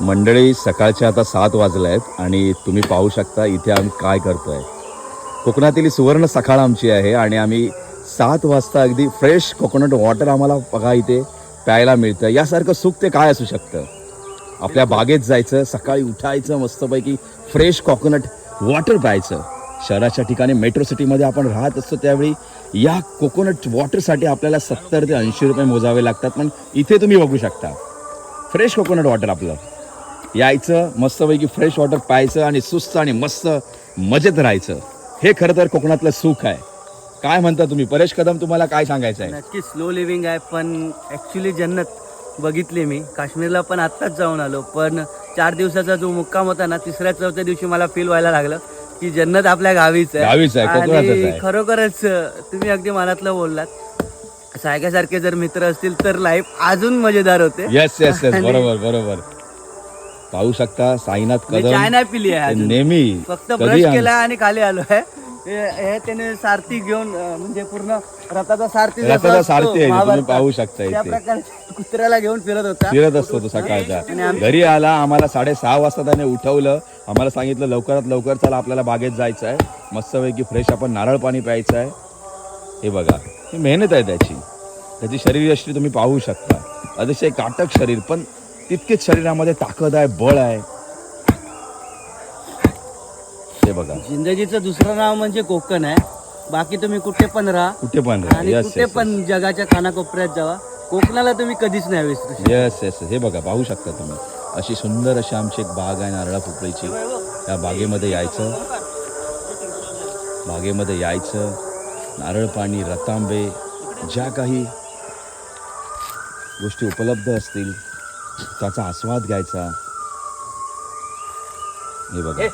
मंडळी सकाळच्या आता सात वाजल्या आहेत आणि तुम्ही पाहू शकता इथे आम्ही काय करतोय. कोकणातील सुवर्ण सकाळ आमची आहे आणि आम्ही सात वाजता अगदी फ्रेश कोकोनट वॉटर आम्हाला बघा इथे प्यायला मिळतं. यासारखं सुख ते काय असू शकतं? आपल्या बागेत जायचं सकाळी उठायचं मस्तपैकी फ्रेश कोकोनट वॉटर प्यायचं. शहराच्या ठिकाणी मेट्रो सिटीमध्ये आपण राहत असतो त्यावेळी या कोकोनट वॉटरसाठी आपल्याला सत्तर ते ऐंशी रुपये मोजावे लागतात. पण इथे तुम्ही बघू शकता. फ्रेश कोकोनट वॉटर आपलं. यायचं मस्तपैकी फ्रेश वॉटर प्यायचं आणि सुस्त आणि मस्त मजेत राहायचं. हे खरं तर कोकणातलं सुख आहे. काय म्हणता तुम्ही? परेश कदम तुम्हाला काय सांगायचं आहे नक्की स्लो लिव्हिंग आहे पण ॲक्च्युली जन्नत बघितली मी. काश्मीरला पण आत्ताच जाऊन आलो पण चार दिवसाचा जो मुक्काम होता ना तिसऱ्या चौथ्या दिवशी मला फील व्हायला लागलं की जन्नत आपल्या गावीच आहे. गावीच आहे, कोकणातच आणि. खरोखरच तुम्ही अगदी मनातलं बोललात. सायकासारखे जर मित्र असतील तर लाईफ अजून मजेदार होते. येस येस येस आणि- बरोबर बरोबर. पाहू शकता साईनाथ मी चाय कदम नाही पिली आहे अजून. नेहमी फक्त कधी ब्रश आण- केला आणि खाली आलो आहे. हे हे त्याने सारथी घेऊन अं, म्हणजे पूर्ण रथाचा सारथी जसा रथाचा असतो सारथी आहे तुम्ही महाभारतात, पाहू शकता त्या इथे. प्रकारे कुत्र्याला घेऊन फिरत होता. फिरत असतो तो सकाळचा. घरी आला आम्हाला साडेसहा वाजता त्याने उठवलं. आम्हाला सांगितलं लवकरात लवकर चला आपल्याला बागेत जायचं आहे. मस्तपैकी फ्रेश आपण नारळ पाणी प्यायचं आहे. हे बघा ही मेहनत आहे त्याची. त्याची शरीरयष्टी तुम्ही पाहू शकता. अतिशय काटक शरीर पण तितकेच शरीरामध्ये ताकद आहे बळ आहे. हे बघा. जिंदगीचं दुसरं नाव म्हणजे कोकण आहे. बाकी तुम्ही कुठे पण राहा. कुठे पण आणि यस कुठे पण जगाच्या कानाकोपऱ्यात जावा. कोकणाला तुम्ही कधीच नाही विसरू शकत. येस येस हे बघा पाहू शकता तुम्ही. अशी सुंदर अशी आमची एक बाग आहे नारळा पोपळीची त्या बागेमध्ये यायचं. बागेमध्ये यायचं. नारळ पाणी रतांबे ज्या काही गोष्टी उपलब्ध असतील त्याचा आस्वाद घ्यायचा. हे बघा.